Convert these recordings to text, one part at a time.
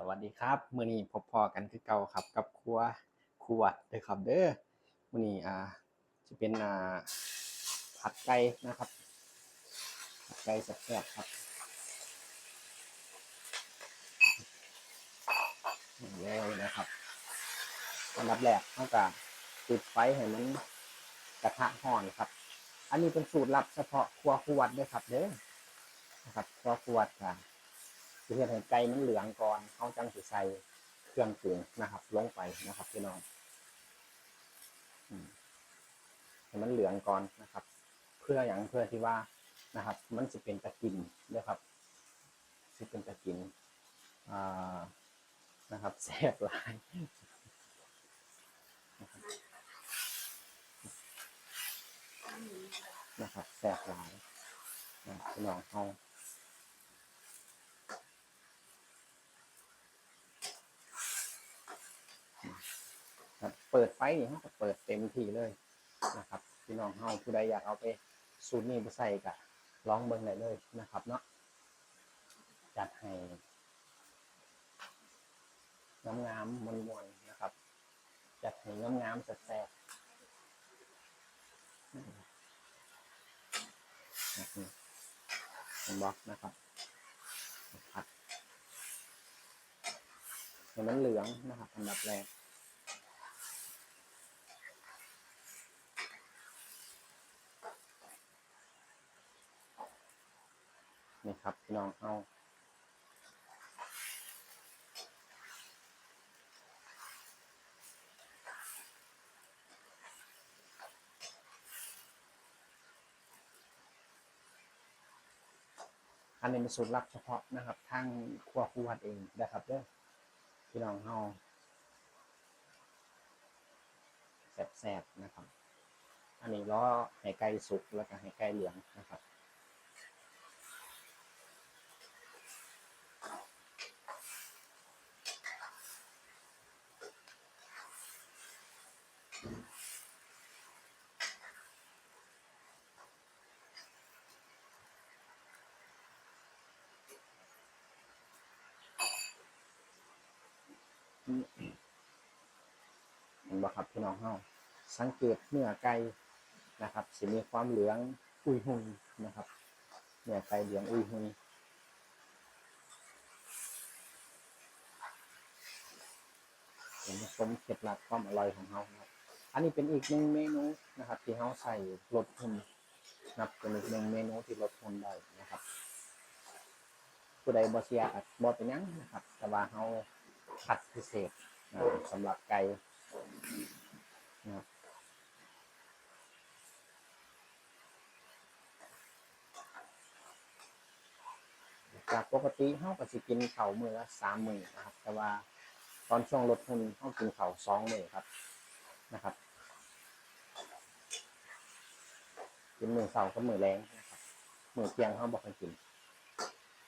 สวัสดีครับมื้อนี้พบพอกันคือเก่าครับกับครัวครัวเด้อครับเด้อมื้อนี้อ่าจะเป็นอ่าผัดไก่นะครับผัดไก่แซ่บๆครับนี่เลยนะครับอันดับแรกเราก็จุดไฟให้มันกระทะห่อนครับ อันนี้เป็นสูตรลับเฉพาะครัวครัวเด้อครับเด้อนะครับครัวครัวค่ะ เฮ็ดให้ไก่มันเหลืองก่อนเขาจังสิใส่เครื่องปรุงนะครับ ลงไปนะครับพี่น้องมให้มันเหลืองก่อนนะครับ เพื่ออย่างเพื่อที่ว่านะครับ มันจะเป็นตะกินนะครับสิเป็นตะกินอ่านะครับแซ่บหลายนะครับนะครับแซ่บหลายนะครับพี่น้องเขา ครับ เปิดไฟนี่เขาก็เปิดเต็มที่เลยนะครับพี่น้องเฮาผู้ใดอยากเอาไปสูตรนี้ไปใส่กะลองเบิ่งได้เลยนะครับเนาะจัดให้งามๆมวนๆนะครับ จัดให้งามๆแซ่บๆนะครับผมบอกนะครับผัดให้มันเหลืองนะครับอันดับแรก นี่ครับพี่น้องเอาอันนี้เป็นสูตรลับเฉพาะนะครับทางครัวครูวัดเองนะครับเด้อพี่น้องเฮาแสบๆนะครับ อันนี้ล้อให้ไก่สุกแล้วก็ให้ไก่เหลืองนะครับ เห็นบ่ครับพี่น้องเฮาสังเกตเนื้อไก่นะครับสิมีความเหลืองอุยหุยนะครับเนื้อไก่เหลืองอุยหุยเป็นสมเคล็ดลับความอร่อยของเฮานะครับอันนี้เป็นอีกหนึ่งเมนูนะครับ ที่เฮาใส่ลดหุ่นนับเป็นอีกหนึ่งเมนูที่ลดหุ่นได้นะครับผู้ใดบ่เสียบ่เป็นยังนะครับ แต่ว่าเฮา คัดพิเศษอ่าสำหรับไก่นะครับจากปกติเฮาก็สิกินเข้ามือละสามมือนะครับ แต่ว่าตอนช่วงลดหุ่นเฮากินเข้าสองมือครับนะครับกินมือเช้ากับมือแลงนะครับมือเที่ยงเฮาบ่ค่อยกิน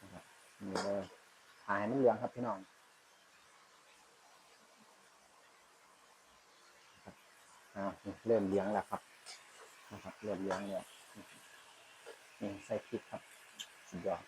นะครับนี่เลยหายมันเหลืองครับพี่น้อง อ่าเริ่มเลี้ยงแล้วครับนะครับ เริ่มเลี้ยงแล้วนี่ใส่พริกครับสุดยอด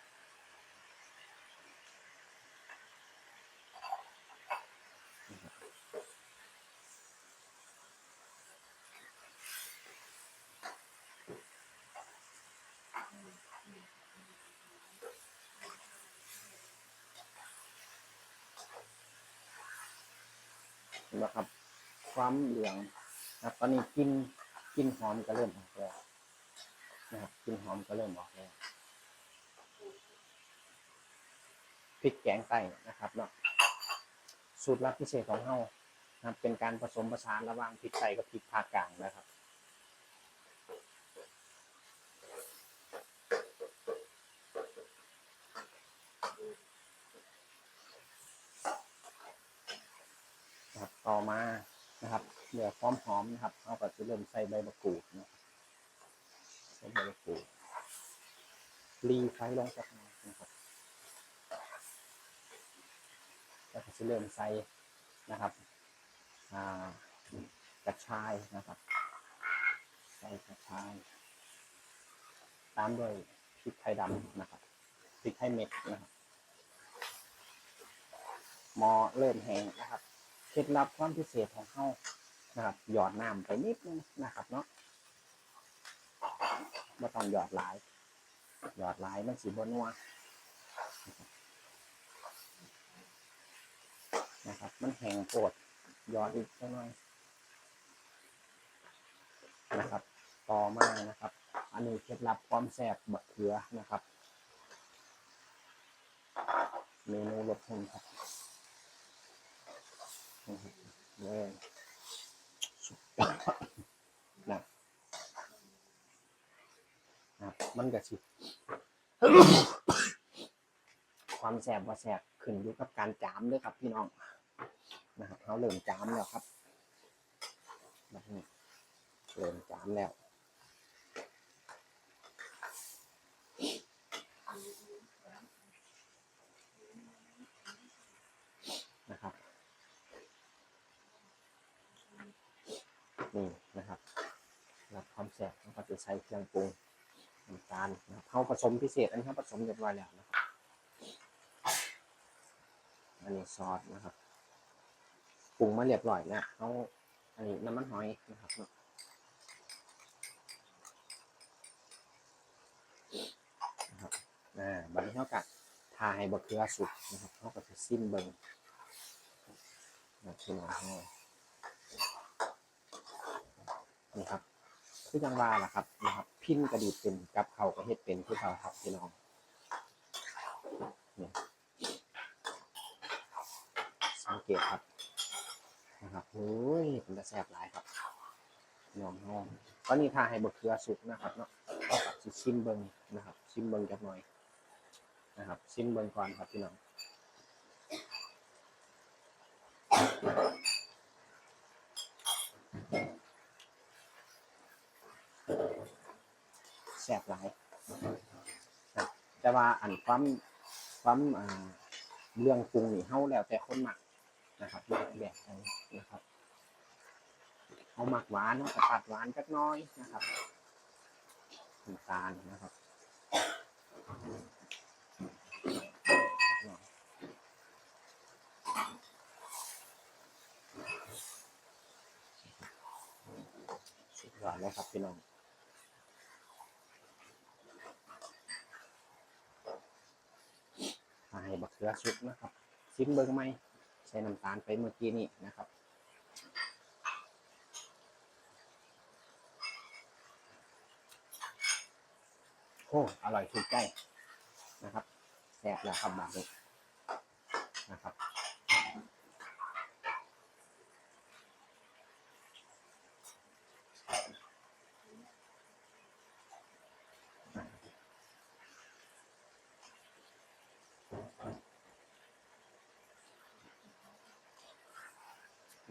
นไหมครับ ความเหลือง นะครับตอนนี้กลินกลินหอมก็เริ่มออกแล้วนะครับกลินหอมก็เริ่มออกแล้วพริกแกงไตนะครับเนาะสูตรลับพิเศษของเฮานะครับ เป็นการผสมผสานระหว่างพริกไทยกับพริกภาคกลางนะครับนะครับต่อมานะครับ เหลือความหอมนะครับเราก็จะเริ่มใส่ใบมะกรูดนะใส่ใบมะกรูดรีไฟลงสักหน่อยนะครับแล้วก็จะเริ่มใส่นะครับอ่ากระชายนะครับ ใส่กระชาย ตามด้วยพริกไทยดำนะครับพริกไทยเม็ดนะครับมหมอเริ่มแห้งนะครับ เคล็ดลับความพิเศษของเขา นะครับ หยอดน้ำไปนิดนึงนะครับเนาะไม่ต้องหยอดหลาย หยอดหลายมันสีบนัวนะครับ มันแห้งโปดหยอดอีกสักหน่อยนะครับ ต่อมานะครับ อันนี้เคล็ดลับความแซ่บบักเขือนะครับ เมนูรสหุ่นครับเลยสุดย นะนะมันก็สิความแสบว่าแสบขึ้นอยู่กับการจามด้วยครับพี่น้องนะครับเขาเริ่มจามแล้วครับเริ่มจามแล้ว นะครับ นี่นะครับรับความแสบแล้วก็จะใส่เครื่องปรุงน้ำตาลนะครับเขาผสมพิเศษอันนี้เขาผสมเรียบร้อยแล้วนะครับอันนี้ซอสนะครับปรุงมาเรียบร้อยแล้วเขาอันนี้น้ำมันหอยนะครับนะนะครับอ่าบัดนี้เขากัดทาให้บะเขือสุกนะครับเขาก็จะซิมเบิงนะพี่น้อง นี่ครับคือจังว่าล่ะครับนะครับ พินกระดีดเป็นกับเขาวก็เฮ็ดเป็นคือเขาครับพี่น้องนี่สังเกตครับนะครับโอ้ยเป็นตะแซ่บหลายครับพี่น้องตอนนี้ทาให้บะเขือสุกนะครับเนาะกับสิชิมเบิ้งนะครับ ชิมเบิ้งจักหน่อยนะครับ ชิมเบิ้งก่อนครับพี่น้อง แสบหลายครับแต่ว่าอันความความเรื่องปรุงนี่เฮาแล้วแต่คนหมักนะครับแบบแบกันนะครับเอาหมักหวานเนาตัดหวานจักน้อยนะครับน้ำตาลนะครับสุดยอดเลยครับพี่น้อง ให้บักเขือสุกนะครับ ซิมเบิ้งไหมใช้น้ำตาลไปเมื่อกี้นี่นะครับโอ้อร่อยถูกใจนะครับแซ่บแล้วครับแบบนี้ะครับ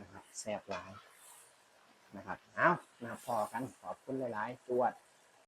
นะครับ แซ่บหลายนะครับ เอานะครับพอกันขอบคุณหลายๆ จวด